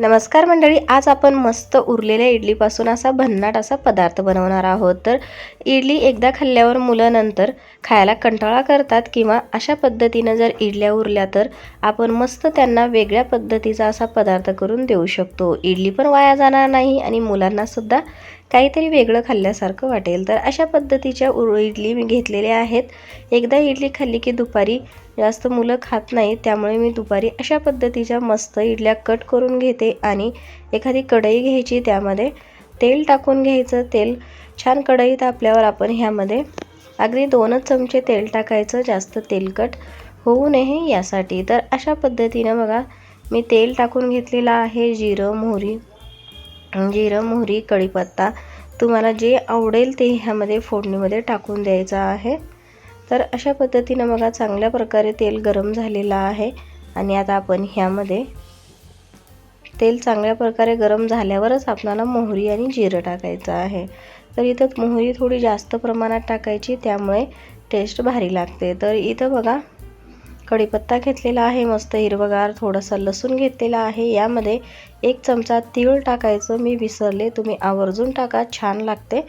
नमस्कार मंडळी आज आपण मस्त उरलेल्या इडलीपासून असा भन्नाट असा पदार्थ बनवणार आहोत. तर इडली एकदा खाल्ल्यावर मुलं नंतर खायला कंटाळा करतात किंवा अशा पद्धतीनं जर इडल्या उरल्या तर आपण मस्त त्यांना वेगळ्या पद्धतीचा असा पदार्थ करून देऊ शकतो. इडली पण वाया जाणार नाही आणि मुलांनासुद्धा काहीतरी वेगळं खाल्ल्यासारखं वाटेल. तर अशा पद्धतीच्या उर इडली मी घेतलेल्या आहेत. एकदा इडली खाल्ली की दुपारी जास्त मुलं खात नाही त्यामुळे मी दुपारी अशा पद्धतीच्या मस्त इडल्या कट करून घेते आणि एखादी कढई घ्यायची त्यामध्ये तेल टाकून घ्यायचं. तेल छान कढई तापल्यावर आपण ह्यामध्ये अगदी दोनच चमचे तेल टाकायचं जास्त तेलकट होऊ नये यासाठी. तर अशा पद्धतीनं बघा मी तेल टाकून घेतलेलं आहे जिरं मोहरी जिरं मोहरी कढीपत्ता तुम्हाला जे आवडेल ते ह्यामध्ये फोडणीमध्ये टाकून द्यायचं आहे. तर अशा पद्धतीनं बघा चांगल्या प्रकारे तेल गरम झालेलं आहे. आणि आता आपण ह्यामध्ये तेल चांगल्या प्रकारे गरम झाल्यावरच आपल्याला मोहरी आणि जिरं टाकायचं आहे. तर इथं मोहरी थोडी जास्त प्रमाणात टाकायची त्यामुळे टेस्ट भारी लागते. तर इथं बघा कढीपत्ता घेतलेला आहे मस्त हिरवगार थोडासा लसूण घेतलेला आहे. यामध्ये एक चमचा तीळ टाकायचं मी विसरले. तुम्ही आवर्जून टाका छान लागते.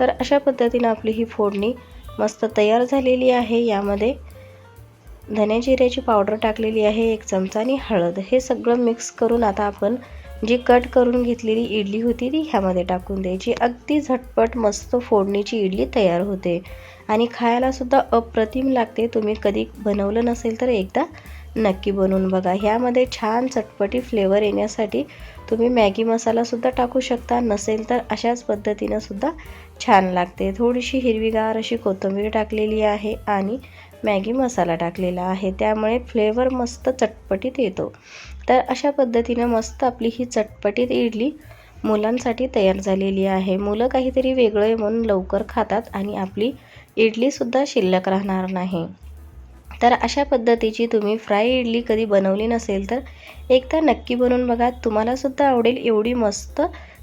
तर अशा पद्धतीनं आपली ही फोडणी मस्त तयार झालेली आहे. यामध्ये धने जिऱ्याची पावडर टाकलेली आहे एक चमचा आणि हळद. हे सगळं मिक्स करून आता आपण जी कट करून घेतलेली इडली होती ती ह्यामध्ये टाकून द्यायची. अगदी झटपट मस्त फोडणीची इडली तयार होते. आणि खायलासुद्धा अप्रतिम लागते. तुम्ही कधी बनवलं नसेल तर एकदा नक्की बनवून बघा. ह्यामध्ये छान चटपटी फ्लेवर येण्यासाठी तुम्ही मॅगी मसालासुद्धा टाकू शकता. नसेल तर अशाच पद्धतीनं सुद्धा छान लागते. थोडीशी हिरवीगार अशी कोथिंबीर टाकलेली आहे आणि मॅगी मसाला टाकलेला आहे. त्यामुळे फ्लेवर मस्त चटपटीत येतो. तर अशा पद्धतीनं मस्त आपली ही चटपटीत इडली मुलांसाठी तयार झालेली आहे. मुलं काहीतरी वेगळं म्हणून लवकर खातात आणि आपली इडलीसुद्धा शिल्लक राहणार नाही. तर अशा पद्धतीची तुम्ही फ्राय इडली कधी बनवली नसेल तर एकदा नक्की बनवून बघा. तुम्हालासुद्धा आवडेल एवढी मस्त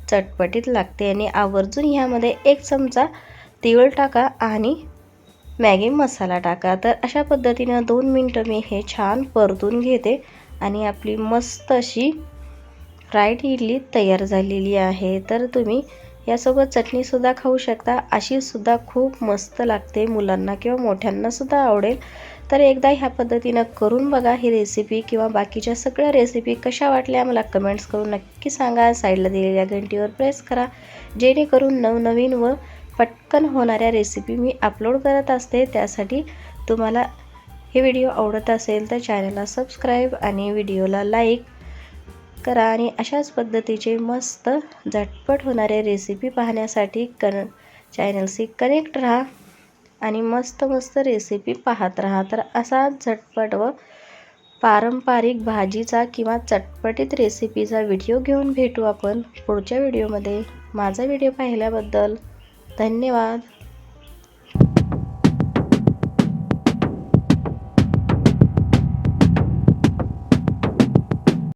चटपटीत लागते आणि आवर्जून ह्यामध्ये एक चमचा तिळ टाका आणि मॅगी मसाला टाका. तर अशा पद्धतीनं दोन मिनटं मी हे छान परतून घेते आणि आपली मस्त अशी फ्राईड इडली तयार झालेली आहे. तर तुम्ही यासोबत चटणीसुद्धा खाऊ शकता. अशीसुद्धा खूप मस्त लागते. मुलांना किंवा मोठ्यांनासुद्धा आवडेल. तर एकदा ह्या पद्धतीनं करून बघा ही रेसिपी किंवा बाकीच्या सगळ्या रेसिपी कशा वाटल्या मला कमेंट्स करून नक्की सांगा. साईडला दिलेल्या घंटीवर प्रेस करा. जेणेकरून नवनवीन व पटकन होणाऱ्या रेसिपी मी अपलोड करत असते त्यासाठी तुम्हाला हे व्हिडिओ आवडत असेल तर चॅनलला सबस्क्राईब आणि व्हिडिओला लाईक करा आणि अशाच पद्धतीचे मस्त झटपट होणाऱ्या रेसिपी पाहण्यासाठी कन चॅनलशी कनेक्ट राहा आणि मस्त मस्त रेसिपी पाहत राहा. तर असाच झटपट व पारंपरिक भाजीचा किंवा चटपटीत रेसिपीचा व्हिडिओ घेऊन भेटू आपण पुढच्या व्हिडिओमध्ये माझा व्हिडिओ पाहिल्याबद्दल धन्यवाद.